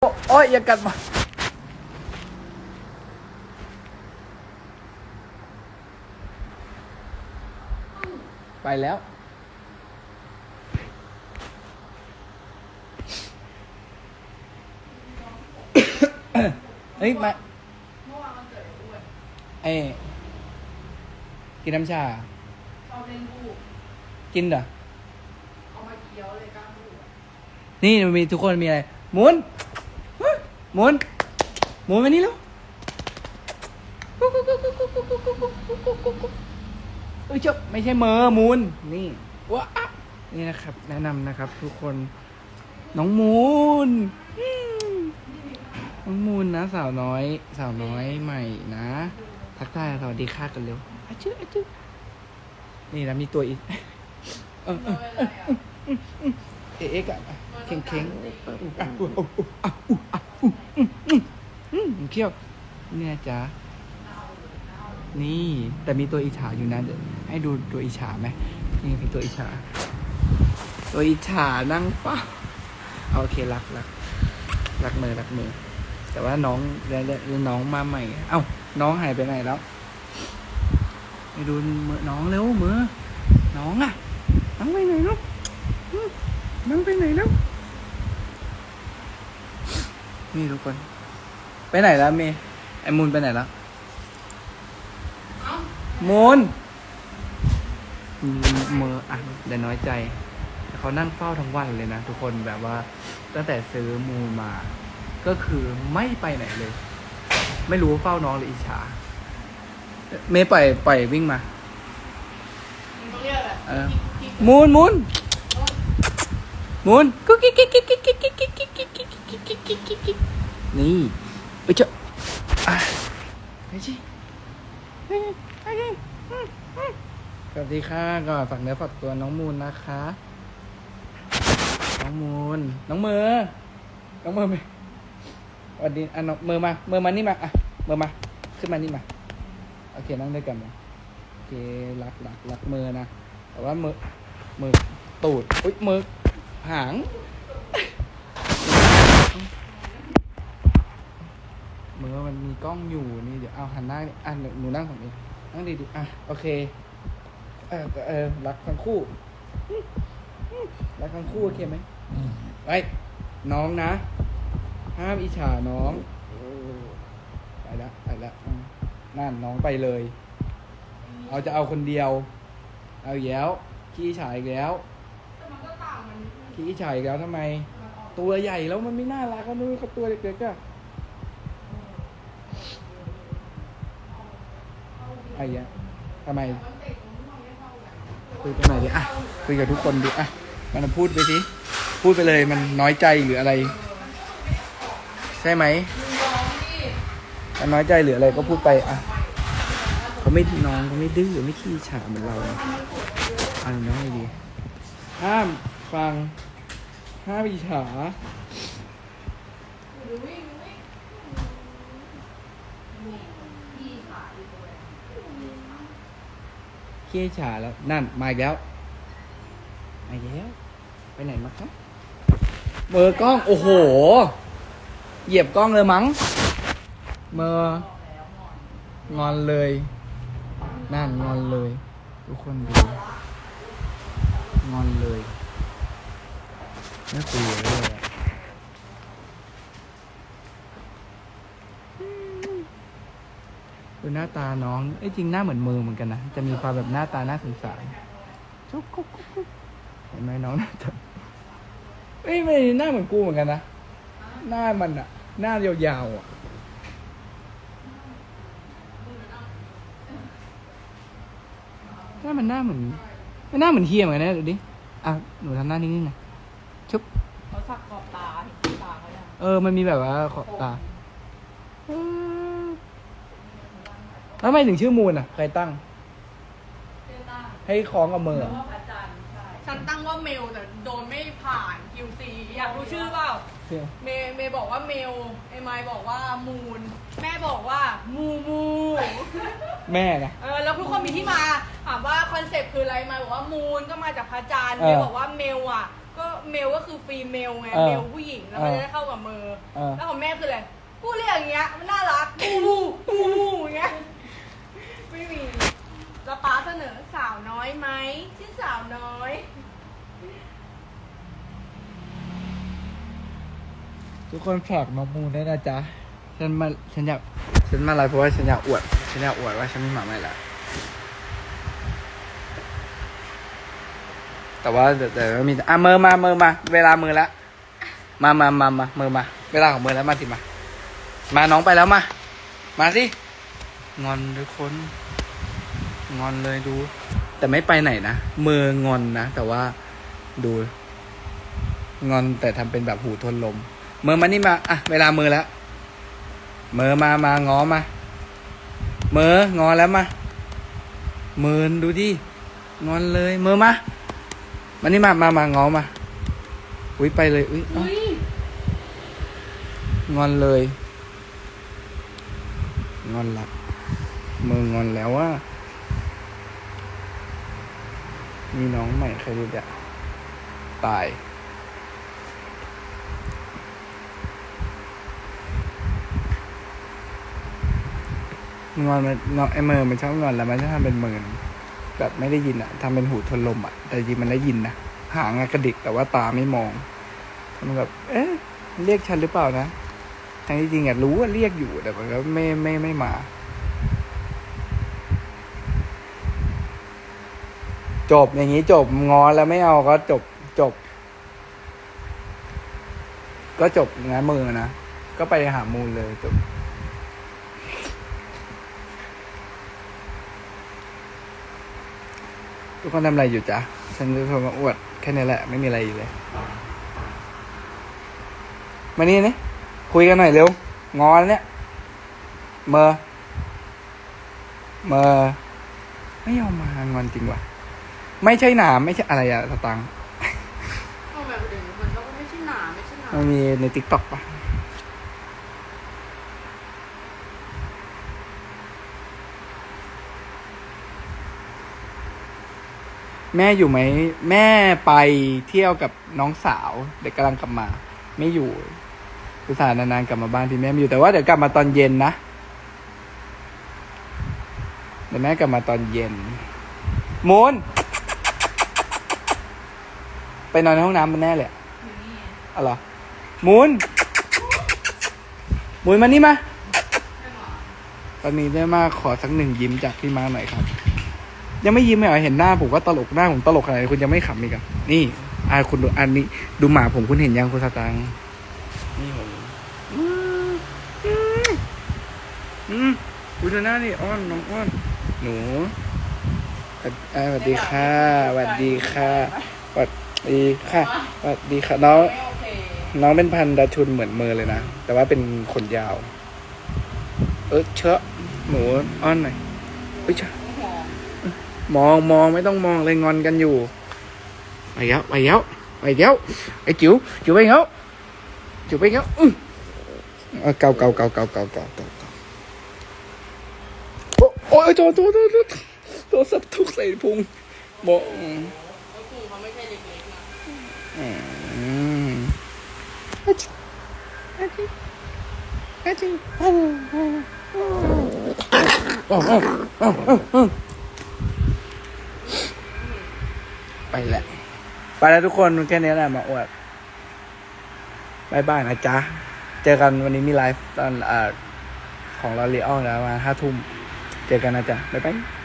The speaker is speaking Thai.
โอ้โอ้ยอย่ากัดมาไปแล้ว เฮ้ยมาเอ้ยกินน้ำชาชอบเล่นลูกกินเหรอเอามาเคี้ยวเลยกล้ามลูกอะนี่มันมีทุกคนมีอะไรหมุน หมุน หมุนมานี่แล้วเอ้ยเจ้าไม่ใช่เมอร์มูนนี่ว้านี่นะครับ แนะนำนะครับ ทุกคน น้องมูนอืมน้องมูนนะ สาวน้อย สาวน้อยใหม่นะทักทายสวัสดีค่ะกันเร็วอะชื่ออะชื่อนี่นะมีตัวอีกเออเออเอาอะไรอะเอ๊ะอะเข่งเข่งอะอู้อะอู้อะอู้อะอู้อืมอืมอืม เขี้ยว เนี่ยจ้านี่แต่มีตัวอิจฉาอยู่นะเดี๋ยวให้ดูตัวอิจฉาไหมนี่คือตัวอิจฉาตัวอิจฉานั่งเฝ้าเอาโอเครักรักรักมือรักมือ แต่ว่าน้องแล้วน้องมาใหม่ เอ้าน้องหายไปไหนแล้วไปดูมือน้องเร็วมือน้องอะน้องไปไหนลูกน้องไปไหนแล้ว นี่ทุกคน ไปไหนแล้วเมย์ไอ้มูนไปไหนแล้วเอ้ามูนอืมเมออะเดี๋ยวน้อยใจแต่เขานั่งเฝ้าทั้งวันเลยนะ ทุกคนแบบว่า ตั้งแต่ซื้อมูนมา ก็คือไม่ไปไหนเลย ไม่รู้ว่าเฝ้าน้องหรืออิจฉา เมย์ปล่อยปล่อยวิ่งมามึงต้องเรียกอะไรเออกิ๊กมูนมูนมูนกุ๊กกิ๊กกิ๊กกิ๊กกิ๊กกิ๊กกิ๊กกิ๊ก กิ๊กกิ๊กกิ๊กกิ๊กกิ๊กนี่เอ้ยเจาอะไปสิไปสิไปสิอืมอืมสวัสดีค่ะก่อนฝากเนื้อฝากตัวน้องมูนนะคะ น้องมูนน้องเมอน้องเมอไหมสวัสดีอะน้องเมอมา เมอมานี่มาอะเมอมา ขึ้นมานี่มา โอเคนั่งด้วยกันนะโอเครักรักรักเมอนะ แต่ว่ามือมือตูด อุ้ยมือหาง มือมันมีกล้องอยู่นี่เดี๋ยวเอาหันหน้านี่อะหนูนั่งฝั่งนี้นั่งดีดีๆอะโอเคเออเออรักทั้งคู่รักทั้งคู่โอเคไหมไปน้องนะ ห้ามอิจฉาน้องไปละไปละนั่นน้องไปเลย เอาจะเอาคนเดียว เอาอีกแล้วขี้ฉายอีกแล้วขี้ฉายอีกแล้วทำไม ตัวใหญ่แล้วมันไม่น่ารักก็นู้นเขาตัวเล็กๆอะ อ้เหี้ยทำไมมันเตะตรงนี้มันไมคุยกันหน่อยดิอะคุยกับทุกคนดิอะมันพูดไปสิพูดไปเลยมันน้อยใจหรืออะไร ใช่ไหมมันน้อยใจหรืออะไรก็พูดไปอะเขาไม่น้องเขาไม่ดื้อไม่ขี้ฉาเหมือนเราเอันน้อยดีห้ามฟังห้ามอิจฉา หรือวิ่งวิ่งนี่พี่ขาอยู่ตรงไหน ขี้ฉาแล้ว นั่น มาอีกแล้ว มาอีกแล้ว ไปไหนมาครับเมอร์กล้อง โอ้โห เหยียบกล้องเลยมั้ง เมอร์งอนเลย นั่นงอนเลย ทุกคนดู งอนเลย ไม่คุยเลยอะ ดูหน้าตาน้องเอ้ยจริงหน้าเหมือนมือเหมือนกันนะ จะมีความแบบหน้าตาน่าสงสารจุ๊กกุ๊กกุ๊กกุ๊กเห็นไหมน้องหน้าตาเอ้ยไม่หน้าเหมือนกูเหมือนกันนะ หน้ามันอะหน้ายาวๆอะหน้ามันหน้าเหมือนมันหน้าเหมือนเฮียเหมือนกันนะดูดิ อะหนูทำหน้านิ่งๆหน่อยชุบเขาสักขอบตาเห็นตาเขายังเออ มันมีแบบว่าขอบตาเออแล้ว ทำไมถึงชื่อมูนอะ ใครตั้งเจต้าให้คล้องกับมือเพอะราะว่าพระจันทร์ใช่ฉันตั้งว่าเมลแต่โดนไม่ผ่าน QC อยากรู้ชื่อเปล่าเมย์เมย์บอกว่าเมลไอไมล์บอกว่ามูน แม่บอกว่ามูมู แม่นะ เออแล้วทุกคนมีที่มาถามว่าคอนเซปต์คืออะไรไมล์บอกว่ามูนก็มาจากพระจันทร์เออเมย์บอกว่าเมลอะ ก็เมลก็คือฟีเมลไง เออเมลผู้หญิงแล้วมันเออจะได้เข้ากับเมอเออ แล้วของแม่คืออะไร กูเรียกอย่างเงี้ยมันน่ารักกูมูกูมูอย่างเงี้ย ไม่มีแล้วป้าเสนอสาวน้อยไหมชื่อสาวน้อย ทุกคนฝากน้องมูนด้วยนะจ๊ะ ฉันมา ฉันอยาก ฉันมาไลฟ์เพราะว่าฉันอยากอวด ฉันอยากอวดว่าฉันมีหมาใหม่ล้วแต่ว่าเดี๋ยวเดี๋ยวมี อะมือมา มือมา เวลามือแล้วมามามามามือมา เวลาของมือแล้วมาสิมา มาน้องไปแล้วมา มาสิ งอนทุกคน งอนเลยดู แต่ไม่ไปไหนนะมืองอนนะ แต่ว่าดูงอนแต่ทำเป็นแบบหูทนลมมือมานี่มาอะเวลามือแล้วมือมามางอมามืองอแล้วมามือดูดิงอนเลยมือมามานี่มามามางอมาอุ้ยไปเลยอุ้ยเอ้าอุ้ยงอนเลย งอนละมืองอนแล้วว่า มีน้องใหม่ใครดีอะตาย งอนมันงอนไอเมอมันชอบงอนแล้วมันจะทำเป็นเมินแบบไม่ได้ยินอะทำเป็นหูทนลมอะแต่จริงมันได้ยินนะหางกระดิกแต่ว่าตาไม่มองมันแบบ เอ๊ะ เรียกฉันหรือเปล่านะทั้งที่จริงอะรู้ว่าเรียกอยู่แต่มันก็ไม่ไม่ไม่มา จบอย่างนี้จบงอแล้วไม่เอาก็จบจบ ก็จบงานมือนะ ก็ไปหามูลเลยจบ ทุกคนทำอะไรอยู่จ๊ะ ฉันจะโทรมาอวด แค่นี้แหละ ไม่มีอะไรเลย มานี่นี่คุยกันหน่อยเร็ว งอเนี่ย เมอ เมอ ไม่ยอมมางอนจริงว่ะ ไม่ใช่หนามไม่ใช่อะไรอะสตังค์เอาแบบเดี๋ยวมันก็ไม่ใช่หนาไม่ใช่หนามันมีในติ๊กต็อกปะแม่อยู่ไหม แม่ไปเที่ยวกับน้องสาว เด็กกำลังกลับมา ไม่อยู่อุตส่าห์นานๆกลับมาบ้านที่แม่ไม่อยู่แต่ว่าเดี๋ยวกลับมาตอนเย็นนะเดี๋ยวแม่กลับมาตอนเย็นมูน ไปนอนในห้องน้ำมันแน่เลยอะอ๋อเหรอมูนมูนมานี่มาม่หรอตอนนี้ได้มาขอสักหนึ่งยิ้มจากพี่มาหน่อยครับ ยังไม่ยิ้มเลยเหรอเห็นหน้าผมก็ตลกหน้าผมตลกขนาดไหนคุณยังไม่ขำอีกอะนี่อาคุณดูอันนี้ ดูหมาผมคุณเห็นยังคุณสตังค์นี่ผมอืมอืมอืมคุณดูหน้านี่อ้อนน้องอ้อนหนูสวัสอ่าสวัสดีค่ะสวัสดีค่ะ ดีค่ะสวัสดีค่ะ น้อง น้องเป็นพันดาชุนเหมือนเมอเลยนะ แต่ว่าเป็นขนยาว เออเชอะหมูอ้อนหน่อยเอ้ยเชอะมองมองไม่ต้องมองเลยงอนกันอยู่ไปแล้วไปแล้วไปแล้วไอ้จิ๋วจิ๋วไปแล้วจิ๋วไปแล้วอือเก่าเก่าเก่าเก่าเก่าเก่าเก่าโอ้ยโจโจโจโจโทรศัพท์ทุกใส่พุงบอก อืมแล้วกูเขาไม่ใช่เล็กๆนะอืมอาจิอาจิอาจิอ้โอ้โอ้โอ้โอ้โอ้โอ้ไปและไปแล้วทุกคนแค่นี้แหละมาอวดบายบายนะจ๊ะ เจอกันวันนี้มีไลฟ์ตอนอของลอรีออลแล้วมาห้าทุ่ม เจอกันนะจ๊ะ บ๊ายบาย